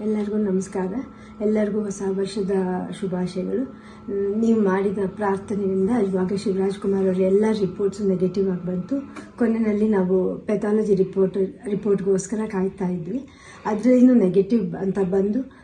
ಎಲ್ಲರಿಗೂ ನಮಸ್ಕಾರ. ಎಲ್ಲರಿಗೂ ಹೊಸ ವರ್ಷದ ಶುಭಾಶಯಗಳು. ನೀವು ಮಾಡಿದ ಪ್ರಾರ್ಥನೆಯಿಂದ ಇವಾಗ ಶಿವರಾಜ್ ಕುಮಾರ್ ಅವರ ಎಲ್ಲ ರಿಪೋರ್ಟ್ಸ್ ನೆಗೆಟಿವ್ ಆಗಿ ಬಂತು. ಕೊನೆಯಲ್ಲಿ ನಾವು ಪೆಥಾಲಜಿ ರಿಪೋರ್ಟ್ ರಿಪೋರ್ಟ್ಗೋಸ್ಕರ ಕಾಯ್ತಾ ಇದ್ವಿ. ಅದರಿಂದ ನೆಗೆಟಿವ್ ಅಂತ ಬಂದು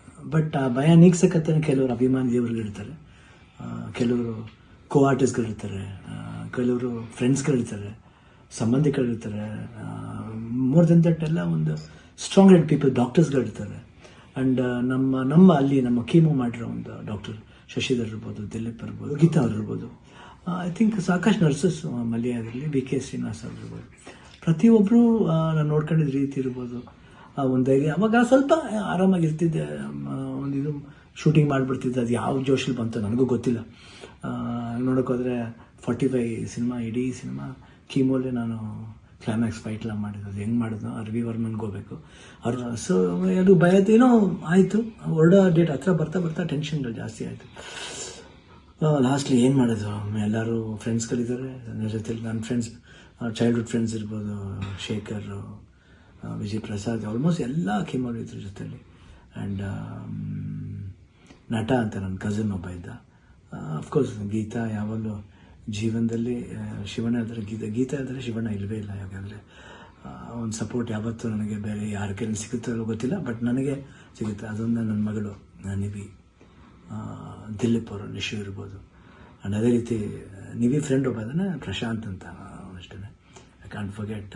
ಬಟ್ ಆ ಭಯ ನೀಗ್ಸಕ್ಕಂತಾನೆ ಕೆಲವರು ಅಭಿಮಾನಿ ದೇವರುಗಳಿರ್ತಾರೆ ಕೆಲವರು ಕೋ ಆರ್ಟಿಸ್ಟ್ಗಳಿರ್ತಾರೆ ಕೆಲವರು ಫ್ರೆಂಡ್ಸ್ಗಳಿರ್ತಾರೆ ಸಂಬಂಧಿಕರಿರ್ತಾರೆ. ಮೋರ್ ದೆನ್ ದಟ್ ಎಲ್ಲ ಒಂದು ಸ್ಟ್ರಾಂಗ್ ಹೆಡ್ ಪೀಪಲ್ ಡಾಕ್ಟರ್ಸ್ಗಳಿರ್ತಾರೆ ಆ್ಯಂಡ್ ನಮ್ಮ ನಮ್ಮ ಅಲ್ಲಿ ನಮ್ಮ ಕೀಮೋ ಮಾಡಿರೋ ಒಂದು ಡಾಕ್ಟರ್ ಶಶಿಧರ್ ಇರ್ಬೋದು, ದಿಲೀಪ್ ಇರ್ಬೋದು, ಗೀತಾ ಅವ್ರು ಇರ್ಬೋದು. ಐ ಥಿಂಕ್ ಸಾಕಷ್ಟು ನರ್ಸಸ್ ಮಲ್ಯ ಆಗಿರಲಿ ಬಿ ಕೆ ಶ್ರೀನಿವಾಸ್ ಅವ್ರು ಇರ್ಬೋದು. ಪ್ರತಿಯೊಬ್ಬರು ನಾನು ನೋಡ್ಕೊಂಡಿದ್ದ ರೀತಿ ಇರ್ಬೋದು. ಆ, ಒಂದು ಅವಾಗ ಸ್ವಲ್ಪ ಆರಾಮಾಗಿರ್ತಿದ್ದೆ ಇರ್ತಿದ್ದೆ. ಒಂದು ಇದು ಶೂಟಿಂಗ್ ಮಾಡಿಬಿಡ್ತಿದ್ದೆ. ಅದು ಯಾವ ಜೋಶಲ್ಲಿ ಬಂತು ನನಗೂ ಗೊತ್ತಿಲ್ಲ. ನೋಡೋಕ್ಕೋದ್ರೆ ಫಾರ್ಟಿ ಫೈ ಸಿನಿಮಾ ಇಡೀ ಸಿನಿಮಾ ಕೀಮೋಲೆ ನಾನು ಕ್ಲೈಮ್ಯಾಕ್ಸ್ ಫೈಟ್ ಮಾಡಿದ್ದು. ಅದು ಹೆಂಗೆ ಮಾಡಿದ್ನೋ ಅರ್ವಿ ವರ್ಮನ್ಗೆ ಹೋಗ್ಬೇಕು. ಅವ್ರು ಸೊ ಅದು ಭಯದೇನೋ ಆಯಿತು. ಹೊರಡೋ ಡೇಟ್ ಹತ್ರ ಬರ್ತಾ ಬರ್ತಾ ಟೆನ್ಷನ್ಗಳು ಜಾಸ್ತಿ ಆಯಿತು. ಲಾಸ್ಟ್ಲಿ ಏನು ಮಾಡೋದು ಎಲ್ಲರೂ ಫ್ರೆಂಡ್ಸ್ಗಳಿದ್ದಾರೆ ನನ್ನ ಜೊತೆಲಿ ನನ್ನ ಫ್ರೆಂಡ್ಸ್ ಚೈಲ್ಡ್ಹುಡ್ ಫ್ರೆಂಡ್ಸ್ ಇರ್ಬೋದು, ಶೇಖರ್ ವಿಜಯ್ ಪ್ರಸಾದ್ ಆಲ್ಮೋಸ್ಟ್ ಎಲ್ಲ ಕೀಮೋರು ಇದ್ರ ಜೊತೆಯಲ್ಲಿ ಆ್ಯಂಡ್ ನಟ ಅಂತ ನನ್ನ ಕಸಿನ್ ಒಬ್ಬ ಇದ್ದ. ಅಫ್ಕೋರ್ಸ್ ಗೀತಾ ಯಾವಾಗಲೂ ಜೀವನದಲ್ಲಿ ಶಿವಣ್ಣ ಇದ್ದರೆ ಗೀತಾ ಗೀತಾ ಇದ್ದರೆ ಶಿವಣ್ಣ ಇಲ್ಲವೇ ಇಲ್ಲ ಯಾಕಂದರೆ ಒಂದು ಸಪೋರ್ಟ್ ಯಾವತ್ತೂ ನನಗೆ ಬೇರೆ ಯಾರ ಕೈಲಿ ಸಿಗುತ್ತೋ ಗೊತ್ತಿಲ್ಲ ಬಟ್ ನನಗೆ ಸಿಗುತ್ತೆ. ಅದೊಂದು ನನ್ನ ಮಗಳು ನಿವಿ ದಿಲೀಪ್ ಅವರು, ನಿಶು ಇರ್ಬೋದು. ಆ್ಯಂಡ್ ಅದೇ ರೀತಿ ನಿವಿ ಫ್ರೆಂಡ್ ಒಬ್ಬ ಅದನ್ನು ಪ್ರಶಾಂತ್ ಅಂತ ಅಷ್ಟೇ I can't forget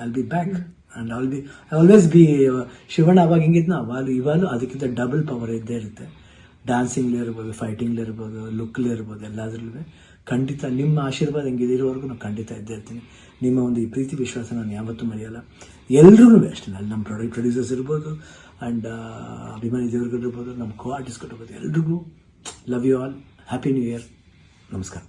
I'll be back and all be always be Shivanna ಅವಾಗ ಹಿಂಗಿದ್ನ ಅವಾಗ, ಇವಾಗಲೂ ಅದಕ್ಕಿಂತ ಡಬಲ್ ಪವರ್ ಇದ್ದೇ ಇರುತ್ತೆ. ಡ್ಯಾನ್ಸಿಂಗ್ಲಿ ಇರ್ಬೋದು ಫೈಟಿಂಗ್ಲಿ ಇರ್ಬೋದು ಲುಕ್ಲಿ ಇರ್ಬೋದು, ಎಲ್ಲದರಲ್ಲೂ. ಖಂಡಿತ ನಿಮ್ಮ ಆಶೀರ್ವಾದ ಹೆಂಗಿದೆ ಇರೋವರೆಗೂ ನಾನು ಖಂಡಿತ ಇದ್ದೇ ಇರ್ತೀನಿ. ನಿಮ್ಮ ಒಂದು ಈ ಪ್ರೀತಿ ವಿಶ್ವಾಸ ನಾನು ಯಾವತ್ತೂ ಮರೆಯಲ್ಲ. ಎಲ್ರಿಗೂ ಅಷ್ಟೇ ಅಲ್ಲಿ ನಮ್ಮ ಪ್ರಾಡಕ್ಟ್ ಪ್ರೊಡ್ಯೂಸರ್ಸ್ ಇರ್ಬೋದು ಆ್ಯಂಡ್ ಅಭಿಮಾನಿ ದೇವರುಗಳಿರ್ಬೋದು, ನಮ್ಮ ಕೋ ಆರ್ಟಿಸ್ಟ್ಗಳಿರ್ಬೋದು ಎಲ್ರಿಗೂ love you all happy new year ನಮಸ್ಕಾರ.